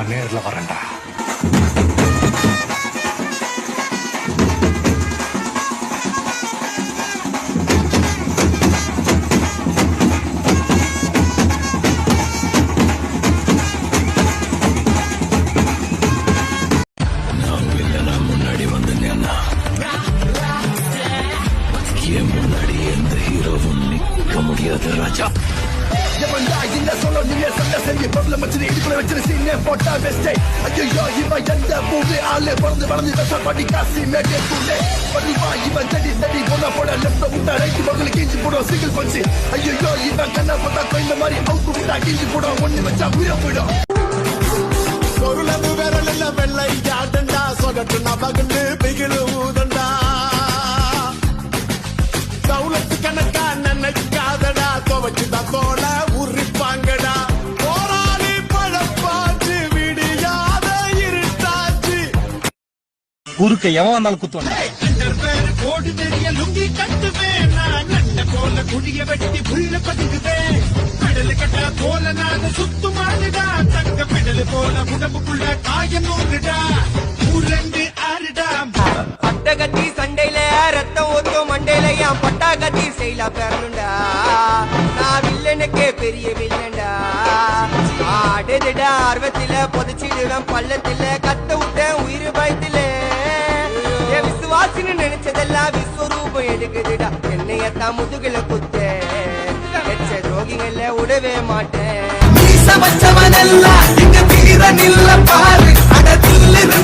நான் நேரில் வரேன்டா. முன்னாடி எந்த ஹீரோவும் நிற்க முடியாது ராஜா எவன்டா சொல்ல பொருளை வச்சு சீனே போட்டா பெஸ்டே ஐயோ இவன் எந்த பூமி ஆளு பிறந்து வளர்ந்து பெச பண்ணி காசி மேட்டே பூண்டே பண்ணுவா இவன் செடி செடி போன போட லெஃப்ட் விட்டா ரைட் பக்கத்துல கீஞ்சி போடும் சிங்கிள் பஞ்சு ஐயோ இவன் கண்ணை பார்த்தா கோயிந்த மாதிரி அவுக்கு விட்டா கீஞ்சி போடும் ஒண்ணு வச்சா உயிரை போயிடும். பொருளது விரல் எல்லாம் வெள்ளை யாட்டண்டா சொகட்டு நபகுன்னு பிகிலு ஊதண்டா? தௌலத்து கணக்கா நினைக்காதடா துவச்சுதா தோல காயம் நூறுடா உருண்டு ஆறுடா. பட்டகத்தி சண்டையில ரத்தம் ஊத்தும் மண்டையில என் பட்டாகத்தி செயலா பெறணுண்டா நான் வில்லனுக்கே பெரிய வில்லன்டா. ஆடுதுடா ஆர்வத்தில புதைச்சிடுவேன் பள்ளத்தில விஸ்வரூபம் எடுக்குதுடா. என்னையத்தான் முதுகுல குத்த. எச்ச துரோகிகள விடவே மாட்டேன் மீச வச்சவனெல்லாம் இங்க வீரன் இல்ல பாரு. அடத்தில் இருந்தா